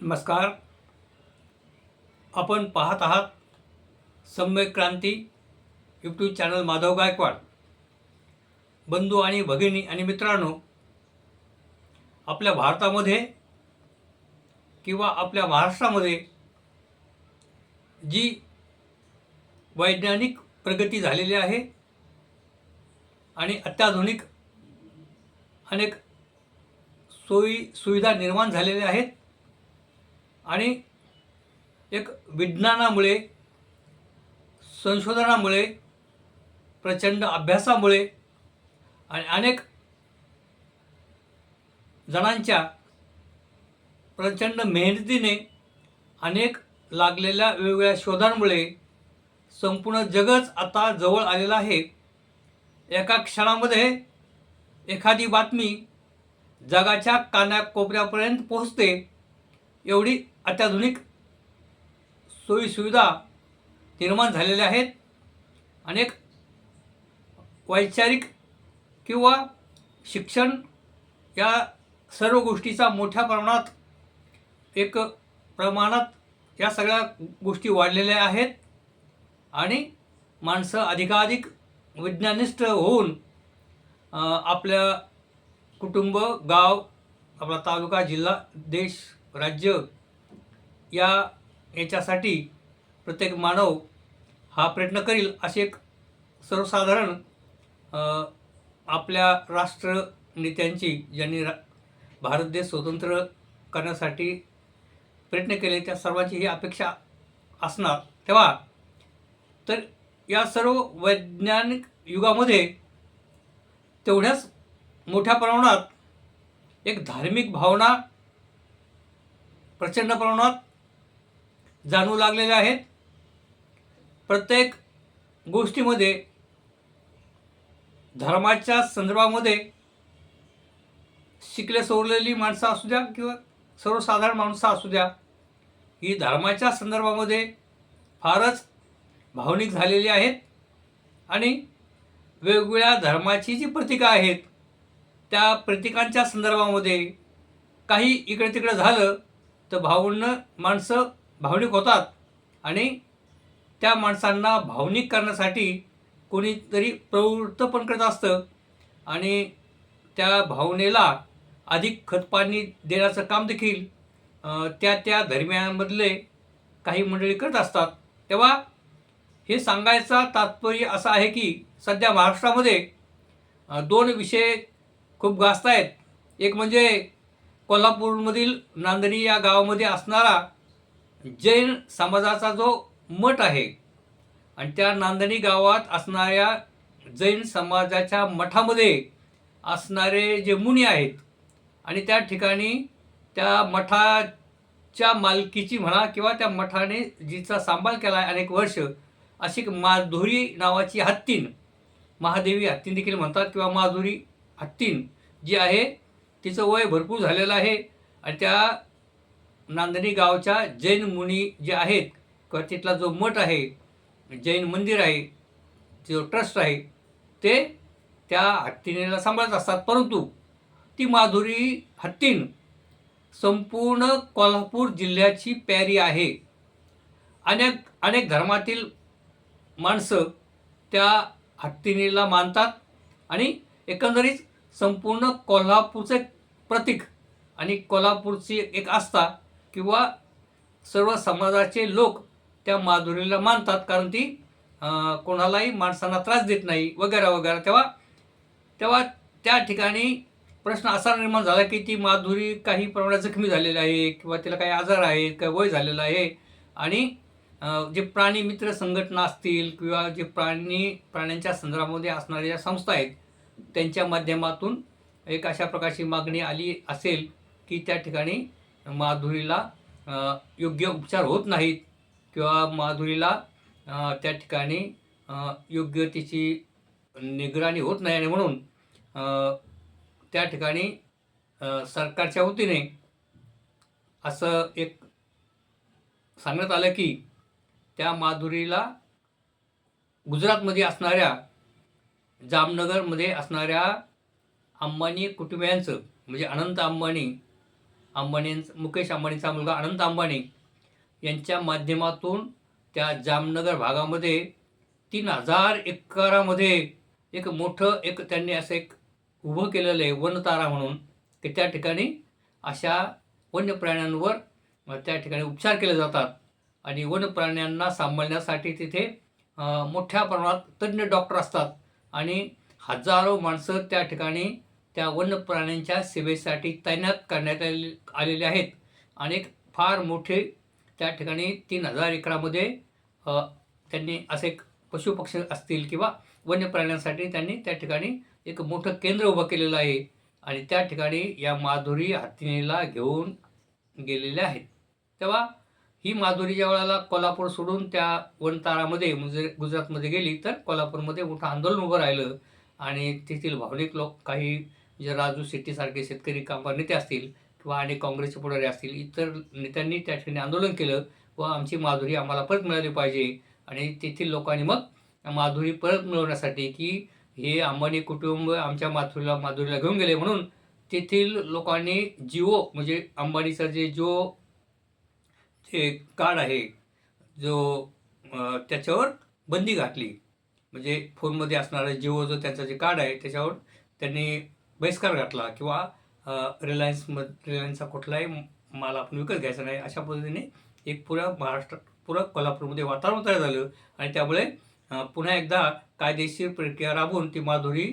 नमस्कार. आपण पाहत आहात सम्यक क्रांती यूट्यूब चॅनल माधव गायकवाड. बंधू आणि भगिनी आणि मित्रांनो आपल्या भारतामध्ये किंवा आपल्या महाराष्ट्रामध्ये जी वैज्ञानिक प्रगती झालेली आहे आणि अत्याधुनिक अनेक सोयी सुविधा निर्माण झालेल्या आहेत आणि एक विज्ञानामुळे संशोधनामुळे प्रचंड अभ्यासामुळे आणि अनेक जणांच्या प्रचंड मेहनतीने अनेक लागलेल्या वेगवेगळ्या शोधांमुळे संपूर्ण जगच आता जवळ आलेलं आहे. एका क्षणामध्ये एखादी बातमी जगाच्या कानाकोपऱ्यापर्यंत पोहोचते एवढी अत्याधुनिक सोयीसुविधा निर्माण झालेल्या आहेत. अनेक वैचारिक किंवा शिक्षण या सर्व गोष्टीचा मोठ्या प्रमाणात एक प्रमाणात या सगळ्या गोष्टी वाढलेल्या आहेत. आणि माणसं अधिकाधिक विज्ञानिष्ठ होऊन आपल्या कुटुंब गाव आपला तालुका जिल्हा देश राज्य या याच्यासाठी प्रत्येक मानव हा प्रयत्न करील असे एक सर्वसाधारण आपल्या राष्ट्र नेत्यांची ज्यांनी रा भारत देश स्वतंत्र करण्यासाठी प्रयत्न केले त्या सर्वांची ही अपेक्षा असणार. तेव्हा तर या सर्व वैज्ञानिक युगामध्ये तेवढ्याच मोठ्या प्रमाणात एक धार्मिक भावना प्रचंड प्रमाणात जाणवू लागलेल्या आहेत. प्रत्येक गोष्टीमध्ये धर्माच्या संदर्भामध्ये शिकले सवरलेली माणसं असू द्या किंवा सर्वसाधारण माणसं असू द्या ही धर्माच्या संदर्भामध्ये फारच भावनिक झालेली आहेत आणि वेगवेगळ्या धर्माची जी प्रतीकं आहेत त्या प्रतीकांच्या संदर्भामध्ये काही इकडे तिकडे झालं तर भावनं माणसं भावनिक होतात आणि त्या माणसांना भावनिक करण्यासाठी कोणीतरी प्रवृत्त पण करत असतं आणि त्या भावनेला अधिक खतपाणी देण्याचं काम देखील त्या त्या धर्मियांमधले काही मंडळी करत असतात. तेव्हा हे सांगायचा तात्पर्य असं आहे की सध्या महाराष्ट्रामध्ये दोन विषय खूप गाजत आहेत एक म्हणजे कोल्हापूरमधील नांदणी या गावामध्ये असणारा जैन समाजाचा जो मठ आहे आणि त्या नांदणी गावात असणाऱ्या जैन समाजाच्या मठामध्ये असणारे जे मुनी आहेत आणि त्या ठिकाणी त्या मठाच्या मालकीची म्हणा किंवा त्या मठाने जिचा सांभाळ केला आहे अनेक वर्ष अशी माधुरी नावाची हत्तीन महादेवी हत्तीन देखील म्हणतात किंवा माधुरी हत्तीन जी आहे तिचं वय भरपूर झालेलं आहे आणि त्या नांदणी गावच्या जैन मुनी जे आहेत किंवा तिथला जो मठ आहे जैन मंदिर आहे जो ट्रस्ट आहे ते त्या हत्तीनेला सांभाळत असतात. परंतु ती माधुरी हत्तीन संपूर्ण कोल्हापूर जिल्ह्याची प्यारी आहे. अनेक अनेक धर्मातील माणसं त्या हत्तीनेला मानतात आणि एकंदरीत संपूर्ण कोल्हापूरचं एक प्रतीक आणि कोल्हापूरची एक आस्था किंवा सर्व समाजाचे लोक त्या माधुरीला मानतात कारण ती कोणालाही माणसांना त्रास देत नाही वगैरे वगैरे. तेव्हा तेव्हा त्या ठिकाणी प्रश्न असा निर्माण झाला की ती माधुरी काही प्रमाणात जखमी झालेली आहे किंवा तिला काही आजार आहे काही वय झालेलं आहे. आणि जे प्राणी मित्र संघटना असतील किंवा जे प्राणी प्राण्यांच्या संदर्भामध्ये असणाऱ्या ज्या संस्था आहेत त्यांच्या माध्यमातून एक अशा प्रकारची मागणी आली असेल की त्या ठिकाणी माधुरीला योग्य उपचार होत नाहीत किंवा माधुरीला त्या ठिकाणी योग्य तिची निगराणी होत नाही आणि म्हणून त्या ठिकाणी सरकारच्या वतीने असं एक सांगण्यात आलं की त्या माधुरीला गुजरातमध्ये असणाऱ्या जामनगरमध्ये असणाऱ्या अंबानी कुटुंबियांचं म्हणजे अनंत अंबानी अंबानी मुकेश अंबानीचा मुलगा अनंत अंबानी यांच्या माध्यमातून त्या जामनगर भागामध्ये तीन हजार एकरामध्ये एक मोठं एक त्यांनी असं एक उभं केलेलं आहे वनतारा म्हणून की त्या ठिकाणी अशा वन्य प्राण्यांवर त्या ठिकाणी उपचार केले जातात. आणि वनप्राण्यांना प्राण्यांना सांभाळण्यासाठी तिथे मोठ्या प्रमाणात तज्ज्ञ डॉक्टर असतात. आणि हजारो माणसं त्या ठिकाणी त्या वन्य प्राण्यांच्या सेवेसाठी तैनात करण्यात आले आलेले आहेत. आणि फार मोठे त्या ठिकाणी तीन हजार एकरामध्ये त्यांनी असे एक पशुपक्षी असतील किंवा वन्य प्राण्यांसाठी त्यांनी त्या ठिकाणी एक मोठं केंद्र उभं केलेलं आहे. आणि त्या ठिकाणी या माधुरी हत्तीनेला घेऊन गेलेल्या आहेत. तेव्हा ही माधुरी ज्या वेळेला कोल्हापूर सोडून त्या वनतारामध्ये म्हणजे गुजरातमध्ये गेली तर कोल्हापूरमध्ये मोठं आंदोलन उभं राहिलं. आणि तेथील भावनिक लोक काही जे राजू शेट्टीसारखे शेतकरी कामगार नेते असतील किंवा आणि काँग्रेसचे पुढारी असतील इतर नेत्यांनी त्या ठिकाणी आंदोलन केलं व आमची माधुरी आम्हाला परत मिळाली पाहिजे. आणि तेथील लोकांनी मग माधुरी परत मिळवण्यासाठी की हे अंबानी कुटुंब आमच्या माधुरीला माधुरीला घेऊन गेले म्हणून तेथील लोकांनी जिओ म्हणजे अंबानीचा जे जो जे कार्ड आहे जो त्याच्यावर बंदी घातली. म्हणजे फोनमध्ये असणारं जिओ जो त्यांचं जे कार्ड आहे त्याच्यावर त्यांनी बहिष्कार घातला किंवा रिलायन्स म रिलायन्सचा कुठलाही माल आपण विकत घ्यायचा नाही अशा पद्धतीने एक पुऱ्या महाराष्ट्र पुरा कोल्हापूरमध्ये वातावरण तयार झालं आणि त्यामुळे पुन्हा एकदा कायदेशीर प्रक्रिया राबवून ती माधुरी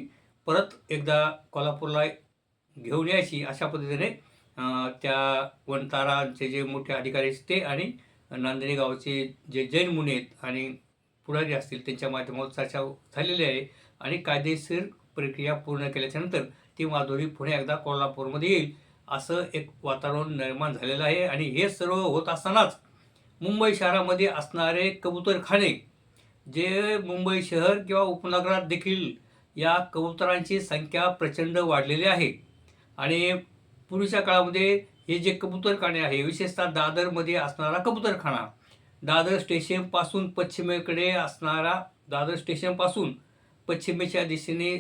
परत एकदा कोल्हापूरला घेऊन यायची अशा पद्धतीने त्या वनतारांचे जे मोठे अधिकारी ते आणि नांदणी गावचे जे जैन मुने आहेत आणि पुढारी असतील त्यांच्या माध्यमातून चर्चा झालेली आहे आणि कायदेशीर प्रक्रिया पूर्ण केल्याच्यानंतर ती माधुरी पुन्हा एकदा कोल्हापूरमध्ये येईल. असं एक वातावरण निर्माण झालेलं आहे आणि हे सर्व होत असतानाच मुंबई शहरामध्ये असणारे कबूतरखाने जे मुंबई शहर किंवा उपनगरात देखील या कबुतरांची संख्या प्रचंड वाढलेली आहे. आणि पूर्वीच्या काळामध्ये हे जे कबूतरखाने आहे विशेषतः दादरमध्ये असणारा कबूतरखाना दादर स्टेशनपासून पश्चिमेकडे असणारा दादर स्टेशनपासून पश्चिमेच्या दिशेने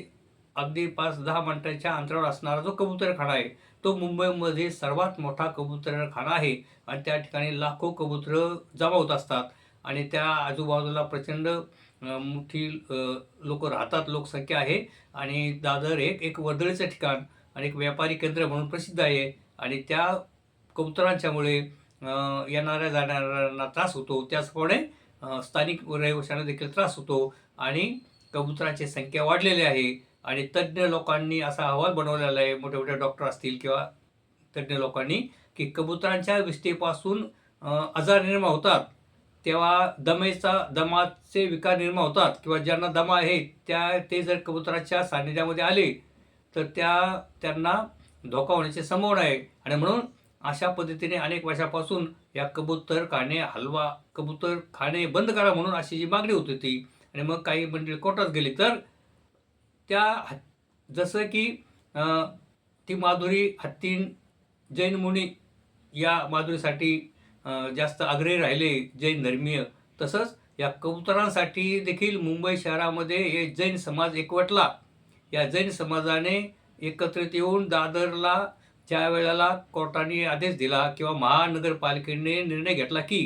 अगदी पाच दहा मिनटाच्या अंतरावर असणारा जो कबुतरखाना आहे तो मुंबईमध्ये सर्वात मोठा कबुतरखाना आहे. आणि त्या ठिकाणी लाखो कबुतरं जमा होत असतात. आणि त्या आजूबाजूला प्रचंड मोठी लोक राहतात लोकसंख्या आहे. आणि दादर एक एक वर्दळीचं ठिकाण आणि एक व्यापारी केंद्र म्हणून प्रसिद्ध आहे. आणि त्या कबुतरांच्यामुळे येणाऱ्या जाणाऱ्यांना त्रास होतो. त्याचप्रमाणे स्थानिक रहिवाशांना देखील त्रास होतो. आणि कबुतरांची संख्या वाढलेली आहे. आणि तज्ज्ञ लोकांनी असा अहवाल बनवलेला आहे. मोठे मोठे डॉक्टर असतील किंवा तज्ज्ञ लोकांनी की कबुतरांच्या विष्ठेपासून आजार निर्माण होतात. तेव्हा दमेचा दमाचे विकार निर्माण होतात किंवा ज्यांना दमा आहे त्या ते जर कबुतराच्या सान्निध्यामध्ये आले तर त्या त्यांना धोका होण्याची संभावना आहे. आणि म्हणून अशा पद्धतीने अनेक वर्षापासून या कबूतर खाणे हलवा कबूतर खाणे बंद करा म्हणून अशी जी मागणी होत होती आणि मग काही मंडळी कोर्टात गेली तर त्या हत- जसं की ती माधुरी हत्तीन जैन मुनी या माधुरीसाठी जास्त आग्रही राहिले जैन धर्मीय. तसंच या कबुतरांसाठी देखील मुंबई शहरामध्ये हे जैन समाज एकवटला. या जैन समाजाने एकत्रित येऊन दादरला ज्या वेळेला कोर्टाने आदेश दिला किंवा महानगरपालिकेने निर्णय घेतला की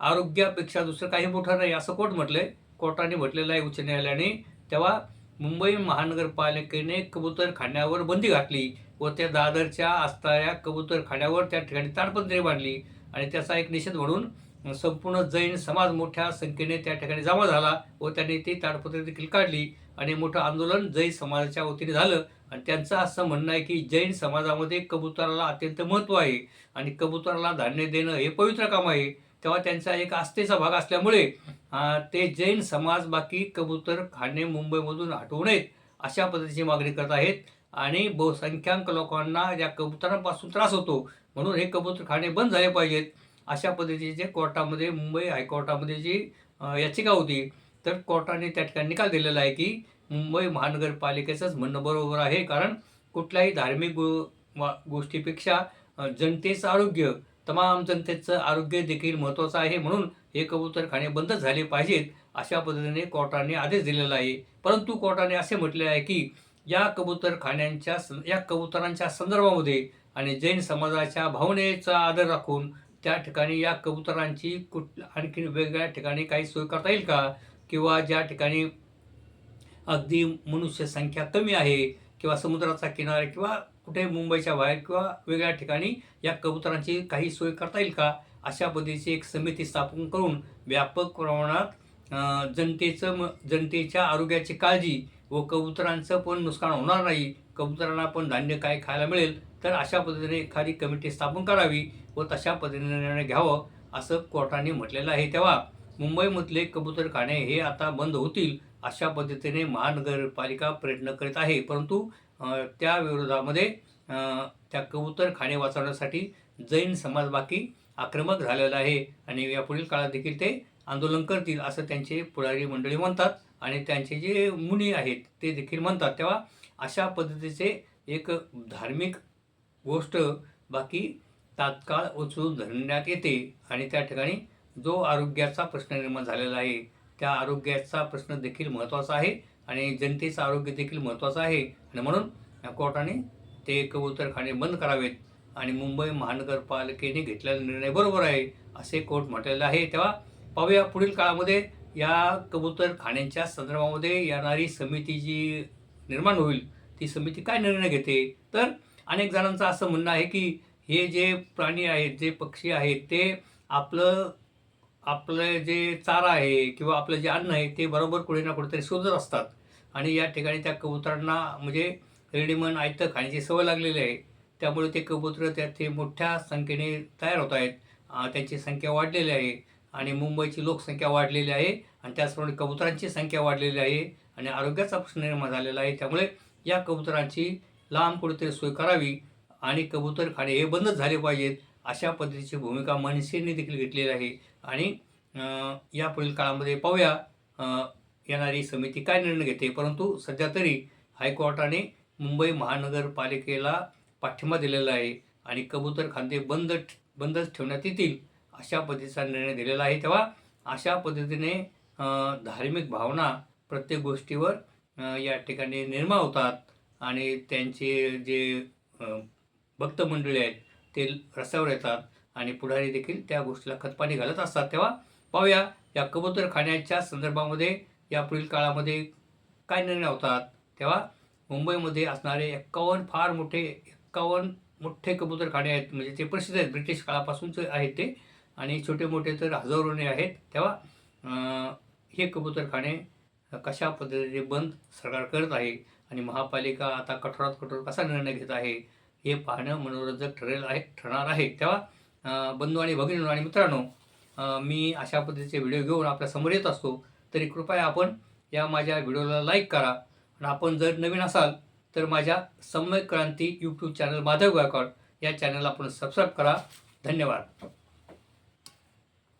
आरोग्यापेक्षा दुसरं काही मोठं नाही असं कोर्ट म्हटलंय कोर्टाने म्हटलेलं आहे उच्च न्यायालयाने तेव्हा मुंबई महानगरपालिकेने कबूतर खाण्यावर बंदी घातली व त्या दादरच्या असणाऱ्या कबूतर खाण्यावर त्या ठिकाणी ताडपत्रे बांधली आणि त्याचा एक निषेध म्हणून संपूर्ण जैन समाज मोठ्या संख्येने त्या ठिकाणी जमा झाला व त्यांनी ती ताडपत्रे देखील काढली. आणि मोठं आंदोलन जैन समाजाच्या वतीने झालं आणि त्यांचं असं म्हणणं आहे की जैन समाजामध्ये कबुतराला अत्यंत महत्त्व आहे आणि कबुतराला धान्य देणं हे पवित्र काम आहे. तेव्हा त्यांचा एक आस्थेचा भाग असल्यामुळे ते जैन समाज बाकी कबूतर खाणे मुंबईमधून हटवू नयेत अशा पद्धतीची मागणी करत आहेत. आणि बहुसंख्याक लोकांना या कबुतरांपासून त्रास होतो म्हणून हे कबूतर खाणे बंद झाले पाहिजेत. अशा पद्धतीचे कोर्टामध्ये मुंबई हायकोर्टामध्ये जी याचिका होती तर कोर्टाने त्या ठिकाणी निकाल दिलेला आहे की मुंबई महानगरपालिकेचंच म्हणणं बरोबर आहे. कारण कुठल्याही धार्मिक गो वा- गोष्टीपेक्षा जनतेचं आरोग्य तमाम जनतेचं आरोग्य देखील महत्त्वाचं आहे म्हणून हे कबूतरखाने बंद झाले पाहिजेत अशा पद्धतीने कोर्टाने आदेश दिलेला आहे. परंतु कोर्टाने असे म्हटले आहे की या कबूतरखान्यांच्या सं- या कबुतरांच्या संदर्भामध्ये आणि जैन समाजाच्या भावनेचा आदर राखून त्या ठिकाणी या कबुतरांची कुठ आणखी वेगवेगळ्या ठिकाणी काही सोय करता येईल का? किंवा ज्या ठिकाणी अगदी मनुष्य संख्या कमी आहे किंवा समुद्राचा किनारा किंवा कुठे मुंबईच्या बाहेर किंवा वेगळ्या ठिकाणी या कबुतरांची काही सोय करता येईल का? अशा पद्धतीची एक समिती स्थापन करून व्यापक प्रमाणात जनतेचं म जनतेच्या आरोग्याची काळजी व कबुतरांचं पण नुकसान होणार नाही कबुतरांना पण धान्य काय खायला मिळेल तर अशा पद्धतीने एखादी कमिटी स्थापन करावी व तशा पद्धतीने निर्णय घ्यावं असं कोर्टाने म्हटलेलं आहे. तेव्हा मुंबईमधले कबूतरखाने हे आता बंद होतील अशा पद्धतीने महानगरपालिका प्रयत्न करीत आहे. परंतु त्या विरोधामध्ये त्या कबूतर खाणे वाचवण्यासाठी जैन समाज बाकी आक्रमक झालेला आहे आणि यापुढील काळात देखील ते आंदोलन करतील असं त्यांचे पुढारी मंडळी म्हणतात आणि त्यांचे जे मुनी आहेत ते देखील म्हणतात. तेव्हा अशा पद्धतीचे एक धार्मिक गोष्ट बाकी तात्काळ उचलून धरण्यात येते आणि त्या ठिकाणी जो आरोग्याचा प्रश्न निर्माण झालेला आहे त्या आरोग्याचा प्रश्न देखील महत्त्वाचा आहे. आणि जनतेचं आरोग्य देखील महत्त्वाचं आहे. आणि म्हणून या कोर्टाने ते कबूतरखाने बंद करावेत आणि मुंबई महानगरपालिकेने घेतलेला निर्णय बरोबर आहे असे कोर्ट म्हटलेलं आहे. तेव्हा पाहूया पुढील काळामध्ये या कबूतरखान्यांच्या संदर्भामध्ये येणारी समिती जी निर्माण होईल ती समिती काय निर्णय घेते? तर अनेक जणांचं असं म्हणणं आहे की हे जे प्राणी आहेत जे पक्षी आहेत ते आपलं आपलं जे चारा आहे किंवा आपलं जे अन्न आहे ते बरोबर कुठे ना कुठेतरी शोधत असतात. आणि या ठिकाणी त्या कबुतरांना म्हणजे रेडीमन आयतं खाण्याची सवय लागलेली आहे त्यामुळे ते कबूतर त्या ते मोठ्या संख्येने तयार होत आहेत. त्यांची संख्या वाढलेली आहे आणि मुंबईची लोकसंख्या वाढलेली आहे आणि त्याचप्रमाणे कबुतरांची संख्या वाढलेली आहे आणि आरोग्याचा प्रश्न निर्माण झालेला आहे. त्यामुळे या कबुतरांची लांब कुठेतरी सोय करावी आणि कबूतरखाने हे बंदच झाले पाहिजेत अशा पद्धतीची भूमिका मनसेने देखील घेतलेली आहे. आणि या यापुढील काळामध्ये पाहूया येणारी समिती काय निर्णय घेते. परंतु सध्या तरी हायकोर्टाने मुंबई महानगरपालिकेला पाठिंबा दिलेला आहे आणि कबूतर खांदे बंद बंदच ठेवण्यात येतील अशा पद्धतीचा निर्णय दिलेला आहे. तेव्हा अशा पद्धतीने धार्मिक भावना प्रत्येक गोष्टीवर या ठिकाणी निर्माण होतात आणि त्यांचे जे भक्त मंडळी आहेत ते रस्त्यावर येतात. आणि पुढारी देखील त्या गोष्टीला खतपाणी घालत असतात. तेव्हा पाहूया या कबूतरखान्याच्या संदर्भामध्ये यापुढील काळामध्ये काय निर्णय होतात? तेव्हा मुंबईमध्ये असणारे एक्कावन्न फार मोठे एक्कावन्न मोठे कबूतरखाने आहेत. म्हणजे ते प्रसिद्ध आहेत. ब्रिटिश काळापासूनचे आहेत ते. आणि छोटे मोठे तर हजारोने आहेत. तेव्हा हे हे कबूतरखाने कशा पद्धतीने बंद सरकार करत आहे? आणि महापालिका आता कठोरात कठोर कसा निर्णय घेत आहे? हे पाहणं मनोरंजक ठरेल आहे ठरणार आहे. तेव्हा बंधू आणि भगिनी आणि मित्रांनो मी अशा पद्धतीचे व्हिडिओ घेऊन आपल्यासमोर येत असतो. तरी कृपया आपण या माझ्या व्हिडिओला लाईक करा. आणि आपण जर नवीन असाल तर माझ्या सम्यक क्रांती यूट्यूब चॅनल माधव गायकवाड या चॅनलला आपण सबस्क्राईब करा. धन्यवाद.